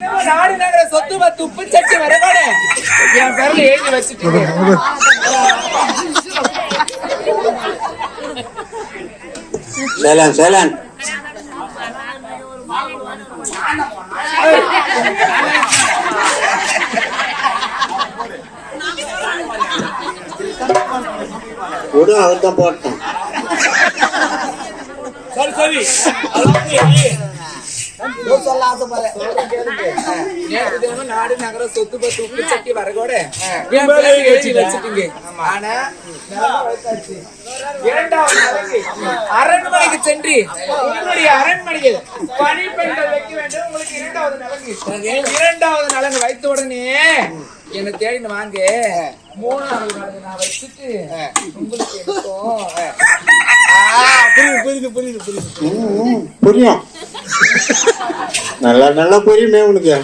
நாடு நகர சொத்து பத்து உப்பு சட்டி வரபாடு என் பேர்ல எழுதி வச்சுட்டு சேலன் சேலன். விடு அவர் தான் போட்டோம் சரி சரி. நாடு நகர சொத்து பத்து உப்பு சட்டி பேர்ல எழுதி வச்சுட்டீங்க. ஆனா. இரண்டாவது அரண்மனைக்கு சென்று உங்களுடைய அரண்மனையில் பணிப்பெண்கள் வைக்க வேண்டும். உங்களுக்கு இரண்டாவது நலங்கு. இரண்டாவது நலங்கு வைத்த உடனே என்னை தேடின்னு வாங்க. மூணாவது நலங்கு நான் வச்சுட்டு உங்களுக்கு புரியுது புரியுது புரியுது புரியுது. புரியும். நல்லா நல்லா புரியுமே உனக்கு.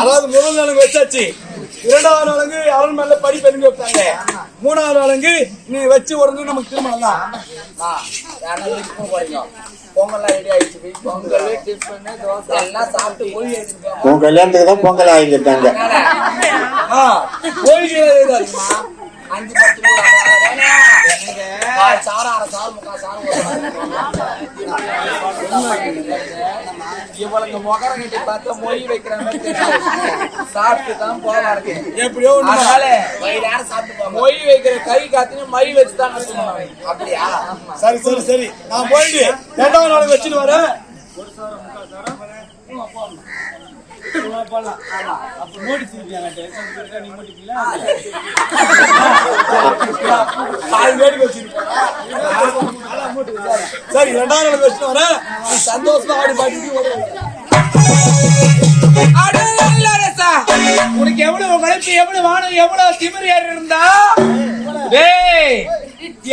அதாவது முதல் நாளுங்க வச்சாச்சு. இரண்டாவது நாளுங்க அவன் மேல படி பெருங்கி வைப்பாங்க. மூணாவது நாளுங்க நீ வச்சு உடனே நமக்கு திருமணம் தான். பொங்கல் ரெடி ஆயிடுச்சு பொங்கல். டிஃபன் தோசை. எல்லாம் சாப்பிட்டு போய் எடுத்துட்டு உன் கல்யாணத்துக்கு தான் பொங்கல் ஆகிட்டாங்க ஆ, தெரியுமா? அஞ்சு பத்து நூறு சாரம், அரை சாரம், முக்கால் சாரம் ஒரு இவளுங்க முகரம் கட்டி பார்த்தா மொய் வைக்கிற மாதிரி. சாப்பிட்டு தான் போவாருங்க. எப்படியோ அதனால மொய் வைக்கிற கை காத்துன்னு மை வச்சு தான். அப்படியா? சரி சரி சரி. நான் போயிட்டு ரெண்டாவது நாளுக்கு வச்சுட்டு வரேன். சரி வச்சுட்டு வரேன் நீ சந்தோஷமா ஆடி ரசா. உனக்கு எவ்வளவு உழைப்பு எவ்வளவு வானம் எவ்வளவு திமிரு ஏறி இருந்தா? டேய்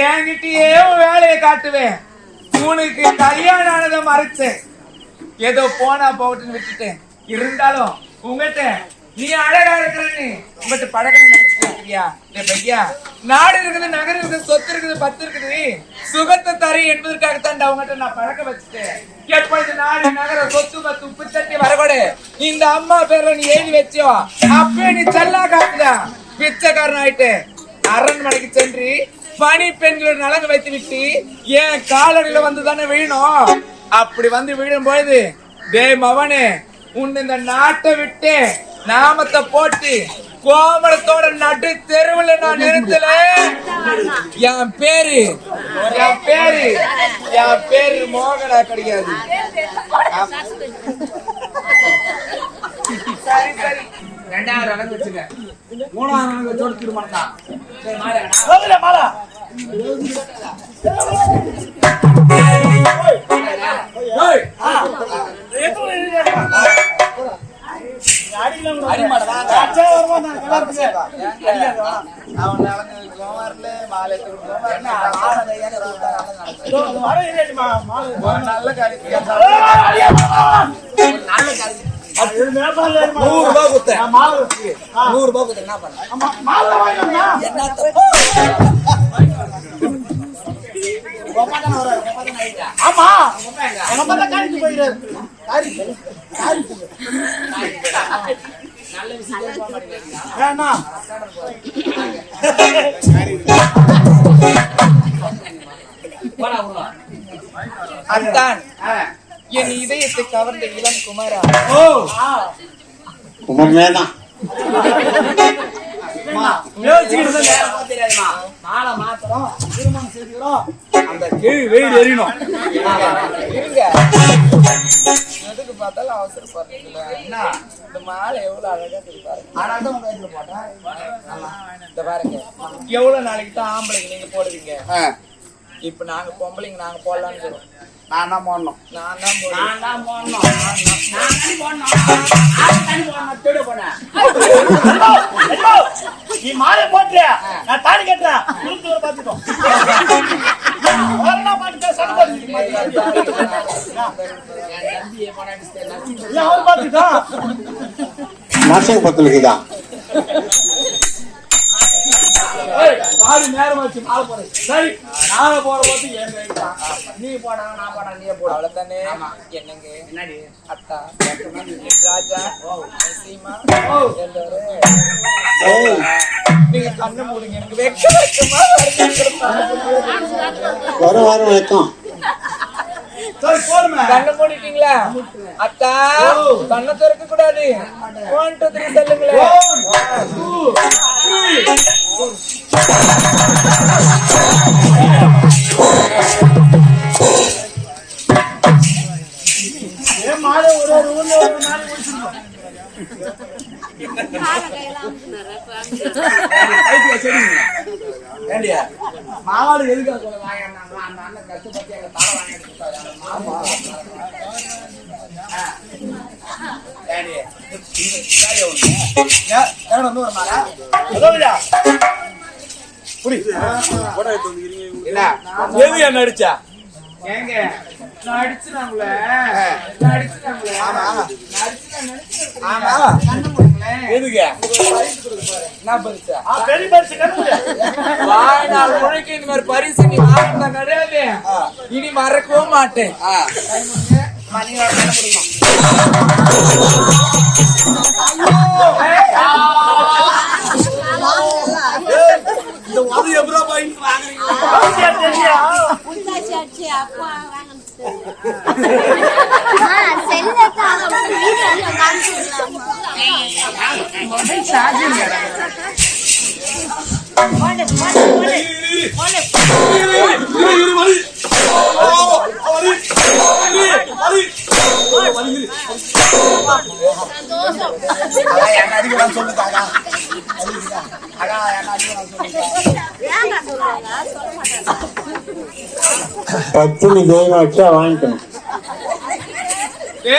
என்கிட்டயே வேலையை காட்டுவேன். உனக்கு கல்யாணம் ஆனதை மறைச்சேன். ஏதோ போனா போகட்டுன்னு விட்டுட்டேன். இருந்தாலும் உங்ககிட்ட நீ அழகா இருக்கிறன்னு உங்ககிட்ட பழக்கம் நினைச்சிட்டு இருக்கிறியா பையா நாடு இருக்குது நகரம் இருக்குது சொத்து இருக்குது பத்து இருக்குது. சுகத்தை தரி என்பதற்காகத்தான் அவங்ககிட்ட நான் பழக்க வச்சுட்டேன். எப்பொழுது நாடு நகர சொத்து பத்து உப்பு தட்டி வரக்கூடு இந்த அம்மா பேர்ல நீ எழுதி வச்சியோ அப்பயே நீ செல்லா காத்துதா பிச்சைக்காரன் ஆயிட்டு அரண்மனைக்கு சென்று பணி பெண்கள் நலங்கு வைத்து விட்டு என் காலடியில வந்து தானே விழணும். அப்படி வந்து விழும் பொழுது டேய் மவனே உன் இந்த நாட்டை விட்டு நாமத்தை போட்டு கோமளத்தோட நடு தெருவுல நான் நிறுத்தல. என் பேரு என் பேரு என் பேரு மோகனா கிடையாது. சரி சரி. ரெண்டாவது அலங்கு வச்சுங்க மூணாவது அலங்கு வச்சோட திருமணம் தான். சரி மாலை. வேணா? மாலை, மாலை. ஏய், ஆமா, எங்க? காரிக்கு போயிடாரு காரிக்கு காரிக்கு வேணா அத்தான். என் இதயத்தை கவர்ந்த இளம் குமாரா. ஓ. உமர்மே தான் யோசிச்சுக்கிட்டு தான் நேரம் பார்த்து தெரியாதும்மா. மாலை மாத்துறோம் திருமணம் செய்துக்கிறோம் அந்த கீழ் வெயில் எரியணும் இருங்க. பார்த்தாலும் அவசரப்படுறீங்களா என்ன? இந்த மாலை எவ்வளவு அழகா பாருங்க. ஆனால் தான் உங்க வயித்துல போட்டேன் இந்த பாருங்க. எவ்வளவு நாளைக்கு தான் ஆம்பளைங்க நீங்க போடுவீங்க? இப்ப நாங்க பொம்பளைங்க நாங்க போடலாம்னு இருக்கிறோம். நான் தான் போடணும். நான் தான். நான் போடணும். நான் தானே போடணும். நான் தானே போடணும். தேட போனேன். நீ மாலை யார் பாத்துக்கா நரசிங்க தான் சரி. நாளை போற போது நீ போடா நான் போடா நீ போட. அவ்வளவு தானே என்னங்க? என்னடி? அத்தா. ராஜா. சீமா எல்லாரும். நீங்க கண்ணு மூடுங்க. எனக்கு வெக்கமா வரும் வரும் வெக்கம் கண்ணு மூடிட்டீங்களா அத்தா. கண்ணை திறக்க கூடாது ஒன் டூ த்ரீ சொல்லுங்களேன் One, two, three. ஏன் மாலை ஒரு ஒரு ஊர்ல ஒரு ஒரு நாள் முடிச்சிருக்கோம். மாவாடு எதுக்காக சொல்ல வாங்க அந்த அண்ணன் கஷ்டப்பட்டு எங்க தலை வாங்கி கொடுத்தாரு ஒரு மாலை நடிச்சா ஏங்க நான் அடிச்சுனாங்கள நான் அடிச்சுனாங்கள ஆமா ஆமா. கண்ணு முடிங்களேன். எதுக்கு? நான் பரிசு? நான் உனக்கு இந்த பரிசு நீ வாங்கின கிடையாது. இனி மறக்கவும் மாட்டேன். மணி அது எப்படா பாயிண்ட் சந்தோஷம். சொல்லுதாடா பத்துனு தெய்வம் வச்சா வாங்கிக்கணும்.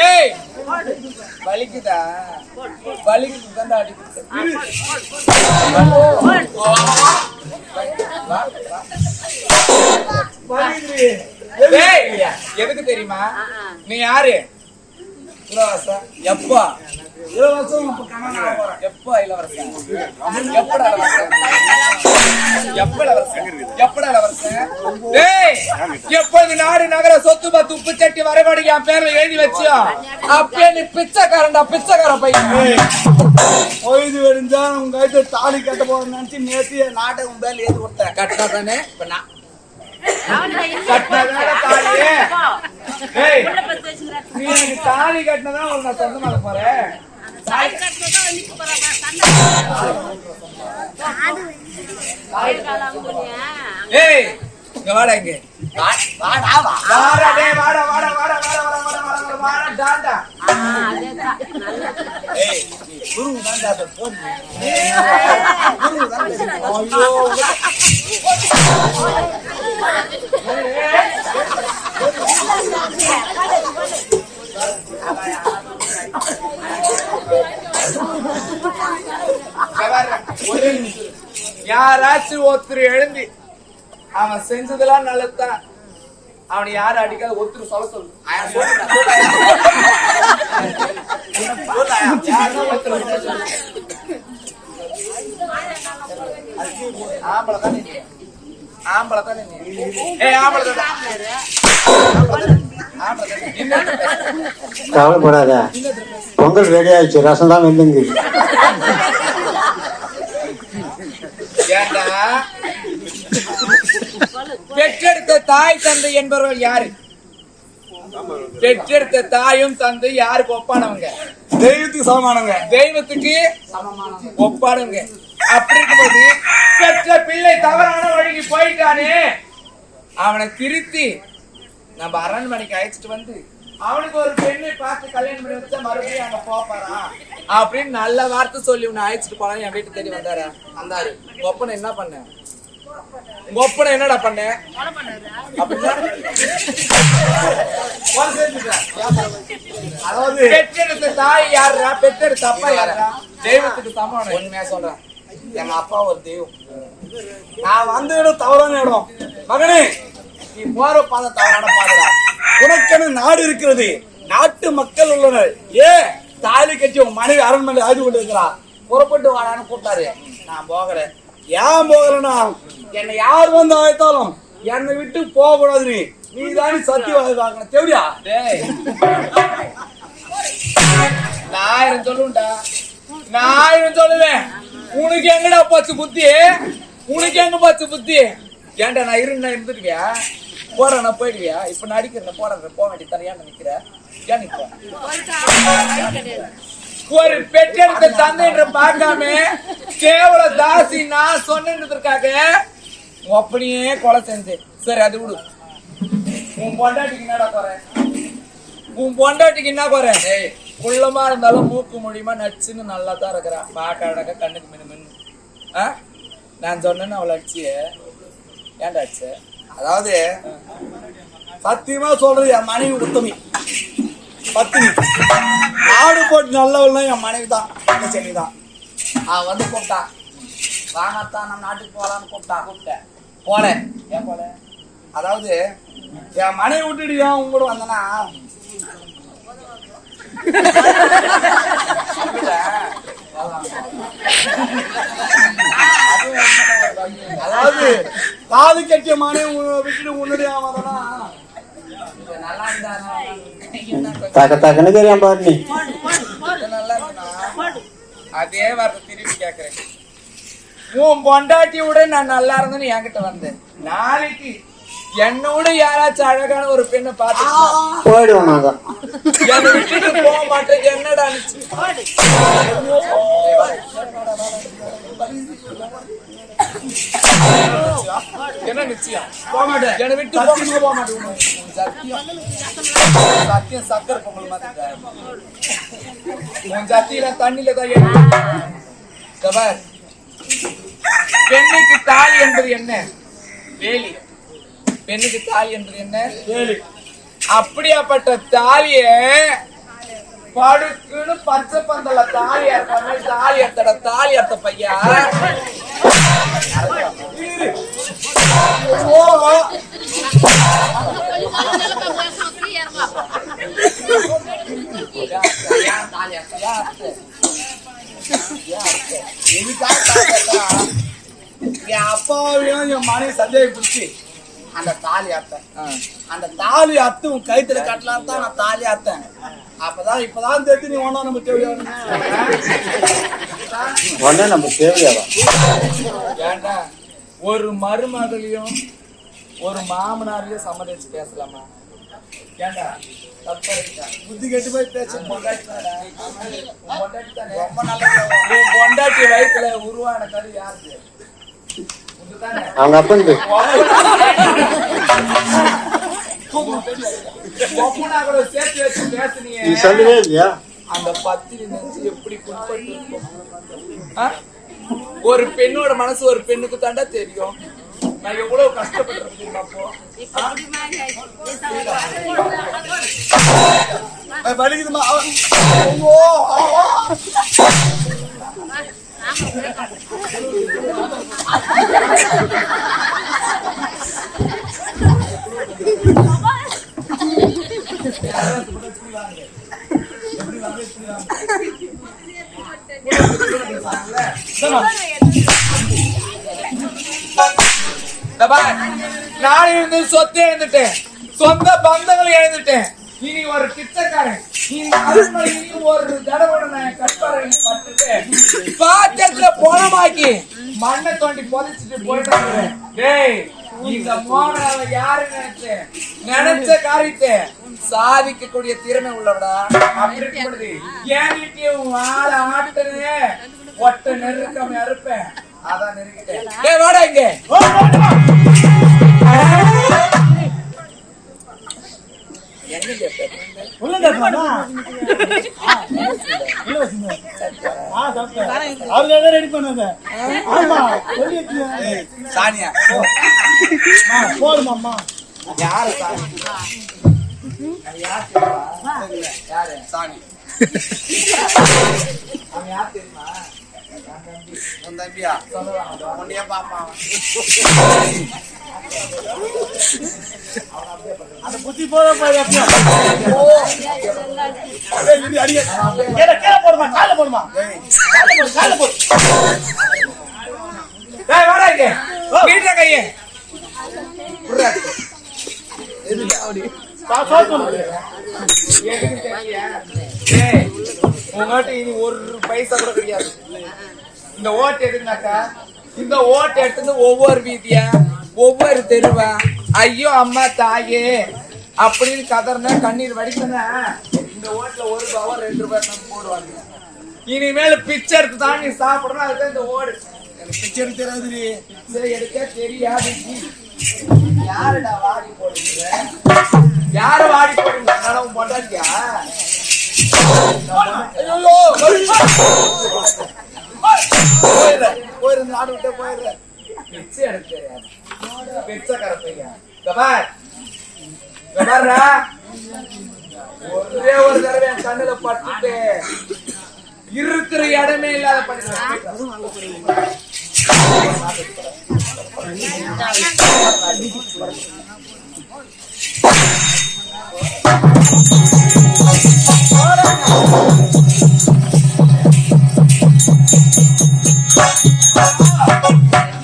ஏய் வலிக்குதா? வலிக்குது தான் அடிக்குது ஏய் எதுக்கு தெரியுமா? நீ யாரு? இளவரசன் எப்பா? எப்பா இளவரசன் எப்படா எப்படா இளவரசன் டேய் எப்போது நாடு நகர சொத்து பத்து உப்பு சட்டி வரகோடி என் பேர்ல எழுதி வச்சியோ? அப்பயே நீ பிச்சைக்காரன்டா பிச்சைக்கார பையன். பொழுது வெடிஞ்சா உங்க கைத்து தாலி கட்ட போறேன்னு நினைச்சு நேத்து என் நாடகம் மேல ஏறி கொடுத்தேன். கட்டினா தானே? இப்ப நான் கட்டினதான நீ தாலி கட்டினதான் உனக்கு நான் சொந்தமாக போறேன். ஏய் இங்க வாடா இங்க. வாடா வாடா டேய் வாடா வாடா வாடா வாடா வாடா வாடா வாடா டாண்டா ஆ அதேடா ஏய் குரு டாண்டா போடு. ஏய் குரு டாண்டா ஐயோ யாராச்சும் ஒருத்தர் எழுந்தி அவன் செஞ்சதெல்லாம் நல்லதுதான் அவனை யாரும் அடிக்காத ஒருத்தர் சொல்ல சொல்லு. ஆம்பளை தானே? ஆம்பளை தானே? ஏய், ஆம்பளை. கவலைப்படாத. பொங்கல் ரெடி ஆயிடுச்சு. ரசம் தான் வெந்துங்க ஏண்டா? பெற்றெடுத்த தாய் தந்தை என்பவர்கள் யாரு? பெற்றெடுத்த தாயும் தந்தை யாருக்கு ஒப்பானவங்க? தெய்வத்துக்கு சமமானங்க தெய்வத்துக்கு ஒப்பானவங்க. அப்படி இருக்கும்போது பெற்ற பிள்ளை தவறான வழிக்கு போயிட்டானே. அவனை திருத்தி நம்ம அரண்மனைக்கு அழைச்சிட்டு வந்து அவனுக்கு ஒரு பெண்ணை பார்த்து கல்யாணம் பண்ணி வச்சா மறுபடியும் அங்க போப்பாரா அப்படின்னு நல்ல வார்த்தை சொல்லி உன்னை அழைச்சிட்டு போனா என் வீட்டு தேடி வந்தாரா. வந்தாரு. ஒப்பனை என்ன பண்ண? உங்க ஒப்பனை என்னடா பண்ண? அப்படின்னா. அதாவது பெற்றெடுத்த தாய் யாருடா பெற்றெடுத்த அப்பா யாரா தெய்வத்துக்கு சமானம் உண்மையா சொல்றேன். எங்க அப்பா ஒரு தெய்வம். நான் வந்த இடம் தவறான இடம். மகனே நீ போற பாதை தவறான பாதைடா. உனக்கென நாடு இருக்கிறது. நாட்டு மக்கள் உள்ளனர். ஏ தாலி கட்டி உன் மனைவி அரண்மனை ஆடி கொண்டு இருக்கிறா புறப்பட்டு வாடான்னு கூப்பிட்டாரு. நான் போகிறேன். ஏன் போகலன்னா என்னை யார் வந்து அழைத்தாலும் என்னை விட்டு போக கூடாது நீ. நீ தான் சத்தியவாதி தேவையா டேய். நான் ஆயிரம் நான் சொல்லுவேன். உனக்கு எங்கடா பத்து புத்தி? உனக்கு எங்க பத்து புத்தி? ஏன்டா நான் இருந்தா இருந்துருவியா நான் போயிடுவியா? இப்ப நான் அடிக்கிறேன் போறேன் போக வேண்டிய தரையான்னு நினைக்கிறேன் ஏன் நிக்கிற ஒரு பெற்றெடுத்த தந்தைன்ற பார்க்காம கேவல தாசி நான் சொன்னதுக்காக அப்படியே கொலை செஞ்சேன். சரி அது விடு. உன் பொண்டாட்டிக்கு என்னடா குறை? உன் பொண்டாட்டிக்கு என்ன குறை? ஏய் குள்ளமா இருந்தாலும் மூக்கு மூலியமா நச்சுன்னு நல்லா தான் இருக்கிறான் பார்க்க அழகா கண்ணுக்கு மின்னு மின்னு ஆ? நான் சொன்னேன்னு அவளை அடிச்சு ஏன்டா அடிச்சேன் அதாவது சத்தியமா சொல்றது என் மனைவி உத்தமி. பத்தினி. ஆடு போட்டு நல்லவள்னா என் மனைவி தான் செடி தான். அவன் வந்து கூப்பிட்டான் வாங்கத்தான் நம்ம நாட்டுக்கு போலான்னு கூப்பிட்டான் கூப்பிட்டேன் போல. ஏன் போல? அதாவது என் மனைவி விட்டுட்டு ஏன் உங்க கூட வந்தனா அதாவது காது கட்டிய உன்னை விட்டுட்டு உன்னுடைய இருந்தா தக்க தக்கன்னு தெரியாம பாரு நீ. அதே வார்த்தை திருப்பி கேக்குறேன். உன் பொண்டாட்டி விட நான் நல்லா இருந்தேன்னு என்கிட்ட வந்தேன். நாளைக்கு என்னோட யாராச்சும் அழகான ஒரு பெண்ணை பார்த்து போயிடுவோம் நாங்க என்னை விட்டுட்டு போக மாட்டேன். என்னடா என்ன நிச்சயம்? போக மாட்டேன். என்னை விட்டு சத்தியமா போக போக மாட்டேன். சத்தியம் சத்தியம் சக்கரை பொங்கல் மாதிரி உன் சத்தியில தண்ணில தான் பார். பெண்ணுக்கு தாலி என்பது என்ன? வேலி. பெண்ணுக்கு தாலி என்பது என்ன? அப்படியாப்பட்ட தாலிய படுக்குன்னு பச்சை பந்தல தாலி அறுத்த தாலி அறுத்தட தாலி அறுத்த பையா? என் அப்பாவையும் என் மனைவி சந்தேக பிடிச்சி அந்த தாலி அத்தேன் அந்த தாலி அத்து உன் கைத்துல கட்டலாம் தான் நான் தாலி அத்தேன். அப்பதான் இப்பதான் தெரிஞ்சு நீ ஒன்னா நம்ம தேவையான உடனே நம்ம தேவையாதான் ஏன்டா ஒரு மருமகளையும் ஒரு மாமனாரையும் சம்மதிச்சு பேசலாமா? இருக்கா? புத்தி கெட்டு போய் உன் பொண்டாட்டி தானடா? உன் பொண்டாட்டி வயித்துல உருவான கரு உன்துதானே? அவங்க அப்பனுக்கு. நீ சொல்லவே இல்லையா அந்த பத்திரி நெஞ்சு எப்படி? ஒரு பெண்ணோட மனசு ஒரு பெண்ணுக்கு தாண்டா தெரியும். நான் எவ்வளவு கஷ்டப்பட்டிருக்கேன் அப்போ வலிக்குதுமா? நான் இருந்து சொத்தே எழுந்துட்டேன். சொந்த பந்தங்கள் எழுந்துட்டேன். இனி ஒரு பிச்சைக்காரன். இந்த அரண்மனையில் ஒரு தடவை நான் கட்பாறையில் பட்டுட்டு பாத்திரத்துல போனமாக்கி. மண்ணை தோண்டி புதைச்சிட்டு போயிட்டு டேய் இந்த மோகனாவை யாரு நினைச்சு? நினைச்ச காரியத்தை சாதிக்கக்கூடிய திறமை உள்ளவடா. அப்படி இருக்கும்பொழுது என் வீட்டையும் ஆள ஆட்டுனே? ஒட்ட நெருக்கம் அதான் நெருக்கிட்டேன் டேய் வாடா இங்க. சானியா அம்மா. யாரு யார் சாணி அவன் யார் தெரியுமா. உன் தம்பியா? உன்னையே பாப்பான். அந்த புத்தி போத பாரு கீழே, கீழே போடுமா, கால்ல போடுமா. கால்ல போடு, போடு. டேய் வாடா இங்க கையே உங்ககிட்ட இனி ஒரு பைசா கூட கிடையாது இந்த ஓட்டு எதுனாக்கா இந்த ஓட்டு எடுத்து ஒவ்வொரு வீதியா ஒவ்வொரு தெருவா? ஐயோ அம்மா தாயே. அப்படின்னு கதறின கண்ணீர் வடிக்கனா இந்த ஓட்டுல ஒரு ரூபாவோ ரெண்டு ரூபாய் போடுவாங்க. இனிமேல் பிச்சை எடுத்து தான் நீ சாப்பிடணும். அதுதான் இந்த ஓடு. பிக்சர் தெரியாது எடுக்க பிச்சை எடுக்க தெரியாது யாருடா வாடி போடுங்க யாரு வாடி போடுங்க நடவும் பொண்டாட்டியா போயிடுற போயிருந்த நாடு விட்டே போயிடுறேன். பிச்சை தெரியாது ஒரே ஒரு தடவை என் கண்ணுல பட்டுட்டு இருக்கிற இடமே இல்லாத பண்ணிடுவேன்